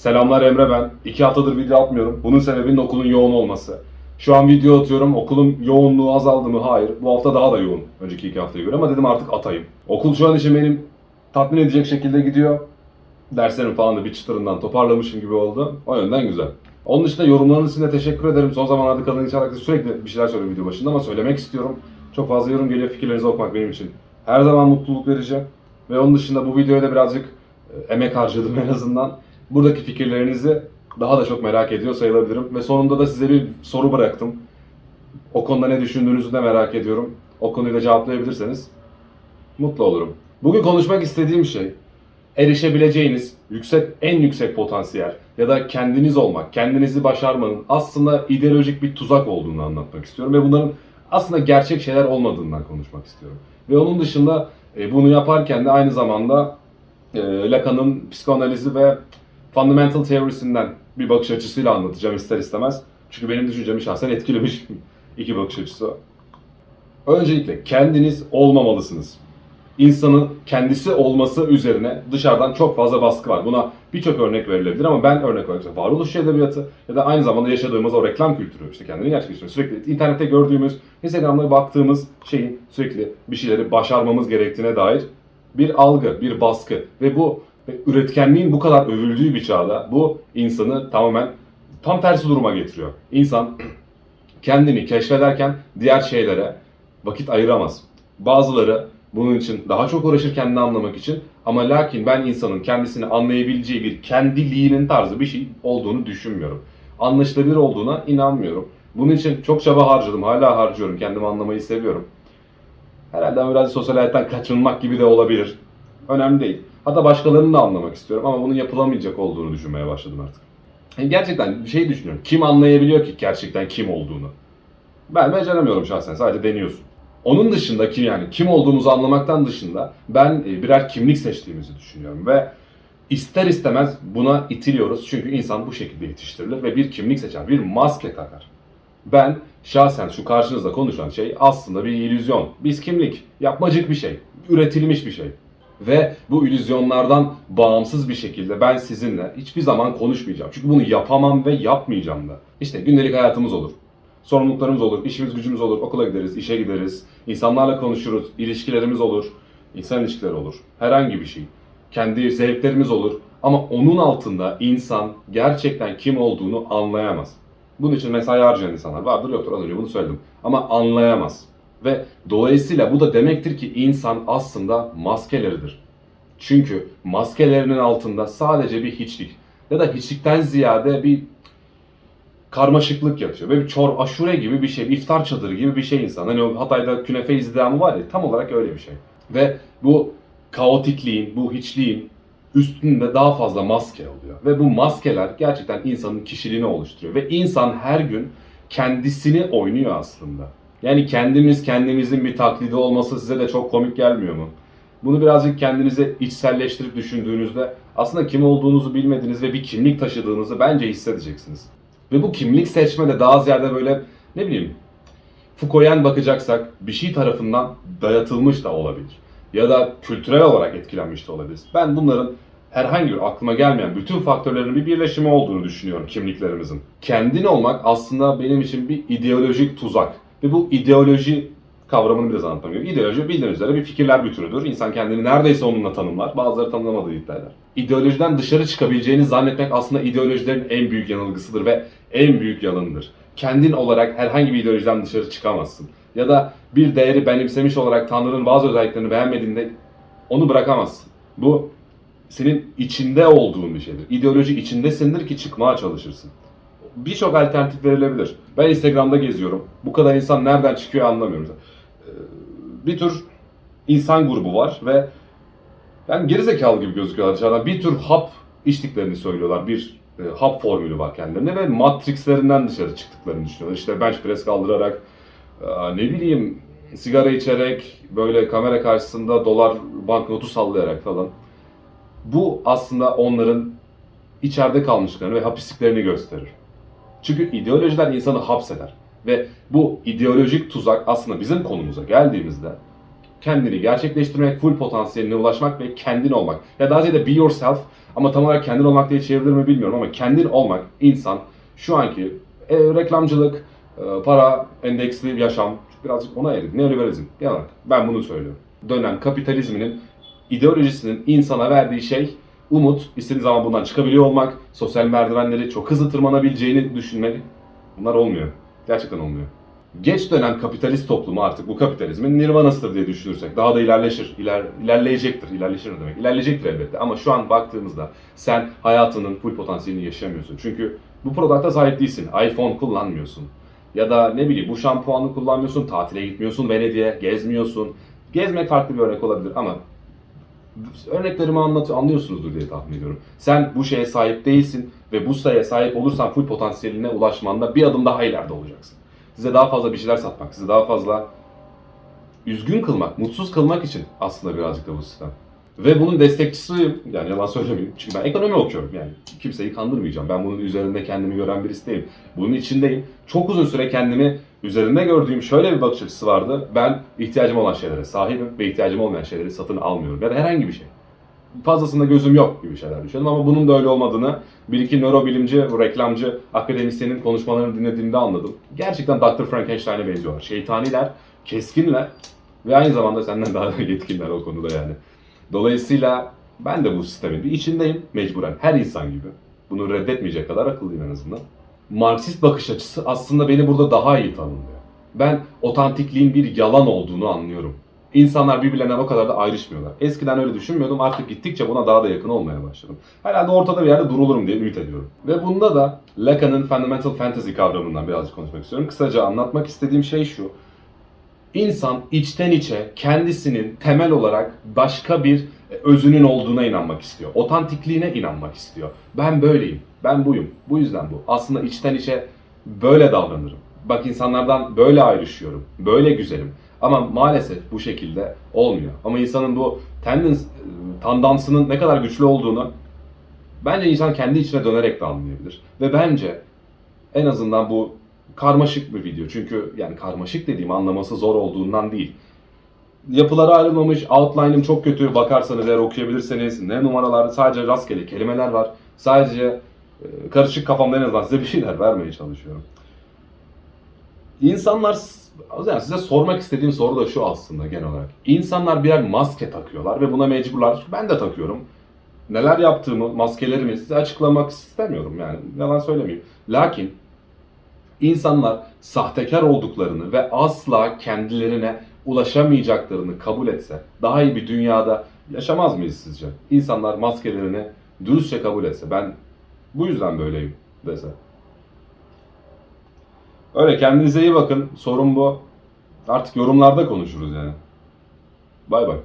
Selamlar Emre ben. İki haftadır video atmıyorum. Bunun sebebinin okulun yoğun olması. Şu an video atıyorum. Okulun yoğunluğu azaldı mı? Hayır. Bu hafta daha da yoğun. Önceki iki haftaya göre ama dedim artık atayım. Okul şu an için benim tatmin edecek şekilde gidiyor. Derslerim falan da bir çıtırından toparlamışım gibi oldu. O yönden güzel. Onun dışında yorumlarınız için de teşekkür ederim. Son zamanlarda kanal için sürekli bir şeyler söylüyorum video başında ama söylemek istiyorum. Çok fazla yorum geliyor. Fikirlerinizi okumak benim için her zaman mutluluk verici. Ve onun dışında bu videoya da birazcık e, emek harcadım en azından. Buradaki fikirlerinizi daha da çok merak ediyor sayılabilirim. Ve sonunda da size bir soru bıraktım. O konuda ne düşündüğünüzü de merak ediyorum. O konuyu da cevaplayabilirseniz mutlu olurum. Bugün konuşmak istediğim şey erişebileceğiniz yüksek en yüksek potansiyel ya da kendiniz olmak, kendinizi başarmanın aslında ideolojik bir tuzak olduğunu anlatmak istiyorum ve bunların aslında gerçek şeyler olmadığından konuşmak istiyorum. Ve onun dışında e, bunu yaparken de aynı zamanda e, Lacan'ın psikanalizi ve fundamental teorisinden bir bakış açısıyla anlatacağım ister istemez. Çünkü benim düşüncemi şahsen etkilemiş iki bakış açısı. Öncelikle kendiniz olmamalısınız. İnsanın kendisi olması üzerine dışarıdan çok fazla baskı var. Buna birçok örnek verilebilir ama ben örnek olarak varoluş edebiyatı ya da aynı zamanda yaşadığımız o reklam kültürü işte kendini gerçekleştiriyor. Sürekli internette gördüğümüz, Instagram'da baktığımız şeyin sürekli bir şeyleri başarmamız gerektiğine dair bir algı, bir baskı ve bu ve üretkenliğin bu kadar övüldüğü bir çağda bu insanı tamamen tam tersi duruma getiriyor. İnsan kendini keşfederken diğer şeylere vakit ayıramaz. Bazıları bunun için daha çok uğraşır kendini anlamak için ama lakin ben insanın kendisini anlayabileceği bir kendiliğinin tarzı bir şey olduğunu düşünmüyorum. Anlaşılabilir olduğuna inanmıyorum. Bunun için çok çaba harcadım, hala harcıyorum. Kendimi anlamayı seviyorum. Herhalde biraz sosyal hayattan kaçınmak gibi de olabilir. Önemli değil. Hatta başkalarını da anlamak istiyorum ama bunun yapılamayacak olduğunu düşünmeye başladım artık. Yani gerçekten bir şey düşünüyorum. Kim anlayabiliyor ki gerçekten kim olduğunu? Ben beceremiyorum şahsen. Sadece deniyorsun. Onun dışında ki yani kim olduğumuzu anlamaktan dışında ben e, birer kimlik seçtiğimizi düşünüyorum ve ister istemez buna itiliyoruz çünkü insan bu şekilde yetiştirilir ve bir kimlik seçer, bir maske takar. Ben şahsen şu karşınızda konuşan şey aslında bir illüzyon. Biz kimlik, yapmacık bir şey, üretilmiş bir şey. Ve bu illüzyonlardan bağımsız bir şekilde ben sizinle hiçbir zaman konuşmayacağım. Çünkü bunu yapamam ve yapmayacağım da. İşte gündelik hayatımız olur. Sorumluluklarımız olur, işimiz gücümüz olur, okula gideriz, işe gideriz, insanlarla konuşuruz, ilişkilerimiz olur, insan ilişkileri olur, herhangi bir şey. Kendi zevklerimiz olur ama onun altında insan gerçekten kim olduğunu anlayamaz. Bunun için mesai harcayan insanlar vardır yoktur az önce bunu söyledim. Ama anlayamaz. Ve dolayısıyla bu da demektir ki insan aslında maskeleridir. Çünkü maskelerinin altında sadece bir hiçlik ya da hiçlikten ziyade bir karmaşıklık yatıyor. Böyle bir çor aşure gibi bir şey, bir iftar çadırı gibi bir şey insan. Hani o Hatay'da künefe izdamı var ya tam olarak öyle bir şey. Ve bu kaotikliğin, bu hiçliğin üstünde daha fazla maske oluyor. Ve bu maskeler gerçekten insanın kişiliğini oluşturuyor. Ve insan her gün kendisini oynuyor aslında. Yani kendimiz kendimizin bir taklidi olması size de çok komik gelmiyor mu? Bunu birazcık kendinize içselleştirip düşündüğünüzde aslında kim olduğunuzu bilmediğiniz ve bir kimlik taşıdığınızı bence hissedeceksiniz. Ve bu kimlik seçme de daha ziyade böyle ne bileyim Foucault'yen bakacaksak bir şey tarafından dayatılmış da olabilir. Ya da kültürel olarak etkilenmiş de olabilir. Ben bunların herhangi bir aklıma gelmeyen bütün faktörlerin bir birleşimi olduğunu düşünüyorum kimliklerimizin. Kendin olmak aslında benim için bir ideolojik tuzak. Ve bu ideoloji kavramını biraz anlatmam gerekiyor. İdeoloji bildiğiniz üzere bir fikirler bütünüdür. İnsan kendini neredeyse onunla tanımlar. Bazıları tanımlamadığı iddia eder. İdeolojiden dışarı çıkabileceğini zannetmek aslında ideolojilerin en büyük yanılgısıdır ve en büyük yalanıdır. Kendin olarak herhangi bir ideolojiden dışarı çıkamazsın. Ya da bir değeri benimsemiş olarak Tanrı'nın bazı özelliklerini beğenmediğinde onu bırakamazsın. Bu senin içinde olduğun bir şeydir. İdeoloji içindesindir ki çıkmaya çalışırsın. Birçok alternatif verilebilir. Ben Instagram'da geziyorum. Bu kadar insan nereden çıkıyor anlamıyorum. Ee, Bir tür insan grubu var ve yani gerizekalı gibi gözüküyorlar dışarıdan. Bir tür hap içtiklerini söylüyorlar. Bir e, hap formülü var kendilerine ve matrixlerinden dışarı çıktıklarını düşünüyorlar. İşte bench press kaldırarak, e, ne bileyim sigara içerek, böyle kamera karşısında dolar banknotu sallayarak falan. Bu aslında onların içeride kalmışlarını ve hapisliklerini gösterir. Çünkü ideolojiler insanı hapseder. Ve bu ideolojik tuzak aslında bizim konumuza geldiğimizde kendini gerçekleştirmek, full potansiyeline ulaşmak ve kendin olmak. Ya daha ziyade be yourself ama tam olarak kendin olmak diye çevrilir mi bilmiyorum ama kendin olmak insan şu anki e, reklamcılık, e, para endeksli yaşam birazcık ona eridi. Neoliberalizm genel olarak ben bunu söylüyorum. Dönen kapitalizminin ideolojisinin insana verdiği şey umut, istediği zaman bundan çıkabiliyor olmak, sosyal merdivenleri çok hızlı tırmanabileceğini düşünmek. Bunlar olmuyor. Gerçekten olmuyor. Geç dönem kapitalist toplumu artık bu kapitalizmin nirvanasıdır diye düşünürsek daha da ilerleşir, iler, ilerleyecektir. İlerleşir ne demek? İlerleyecektir elbette ama şu an baktığımızda sen hayatının full potansiyelini yaşayamıyorsun. Çünkü bu produkta sahip değilsin. iPhone kullanmıyorsun. Ya da ne bileyim bu şampuanı kullanmıyorsun, tatile gitmiyorsun, Venedik'e gezmiyorsun. Gezmek farklı bir örnek olabilir ama örneklerimi anlat anlıyorsunuzdur diye tahmin ediyorum. Sen bu şeye sahip değilsin ve bu sayıya sahip olursan full potansiyeline ulaşmanda bir adım daha ileride olacaksın. Size daha fazla bir şeyler satmak, size daha fazla üzgün kılmak, mutsuz kılmak için aslında birazcık da bu sistem. Ve bunun destekçisiyim. Yani yalan söylemeyeyim. Çünkü ben ekonomi okuyorum yani. Kimseyi kandırmayacağım. Ben bunun üzerinde kendimi gören birisi değilim. Bunun içindeyim. Çok uzun süre kendimi üzerinde gördüğüm şöyle bir bakış açısı vardı. Ben ihtiyacım olan şeylere sahibim ve ihtiyacım olmayan şeyleri satın almıyorum. Ya da herhangi bir şey. Fazlasında gözüm yok gibi şeyler düşünüyorum ama bunun da öyle olmadığını bir iki nörobilimci, reklamcı, akademisyenin konuşmalarını dinlediğimde anladım. Gerçekten Dr. Frankenstein'e benziyorlar. Şeytaniler, keskinler ve aynı zamanda senden daha yetkinler o konuda yani. Dolayısıyla ben de bu sistemin bir içindeyim mecburen her insan gibi. Bunu reddetmeyecek kadar akıllıyım en azından. Marksist bakış açısı aslında beni burada daha iyi tanımlıyor. Ben otantikliğin bir yalan olduğunu anlıyorum. İnsanlar birbirlerine o kadar da ayrışmıyorlar. Eskiden öyle düşünmüyordum artık gittikçe buna daha da yakın olmaya başladım. Herhalde ortada bir yerde durulurum diye ümit ediyorum. Ve bunda da Lacan'ın Fundamental Fantasy kavramından birazcık konuşmak istiyorum. Kısaca anlatmak istediğim şey şu. İnsan içten içe kendisinin temel olarak başka bir özünün olduğuna inanmak istiyor. Otantikliğine inanmak istiyor. Ben böyleyim, ben buyum. Bu yüzden bu. Aslında içten içe böyle davranırım. Bak insanlardan böyle ayrışıyorum, böyle güzelim. Ama maalesef bu şekilde olmuyor. Ama insanın bu tendens, tandansının ne kadar güçlü olduğunu bence insan kendi içine dönerek de anlayabilir. Ve bence en azından bu karmaşık bir video. Çünkü yani karmaşık dediğim anlaması zor olduğundan değil. Yapıları ayrılmamış, outline'ım çok kötü. Bakarsanız eğer okuyabilirseniz ne numaralar, sadece rastgele kelimeler var. Sadece e, karışık kafamda en azından size bir şeyler vermeye çalışıyorum. İnsanlar, yani size sormak istediğim soru da şu aslında genel olarak. İnsanlar birer maske takıyorlar ve buna mecburlar. Ben de takıyorum. Neler yaptığımı, maskelerimi size açıklamak istemiyorum yani. Yalan söylemeyeyim. Lakin İnsanlar sahtekar olduklarını ve asla kendilerine ulaşamayacaklarını kabul etse daha iyi bir dünyada yaşamaz mıyız sizce? İnsanlar maskelerini dürüstçe kabul etse ben bu yüzden böyleyim dese. Öyle kendinize iyi bakın. Sorun bu. Artık yorumlarda konuşuruz yani. Bay bay.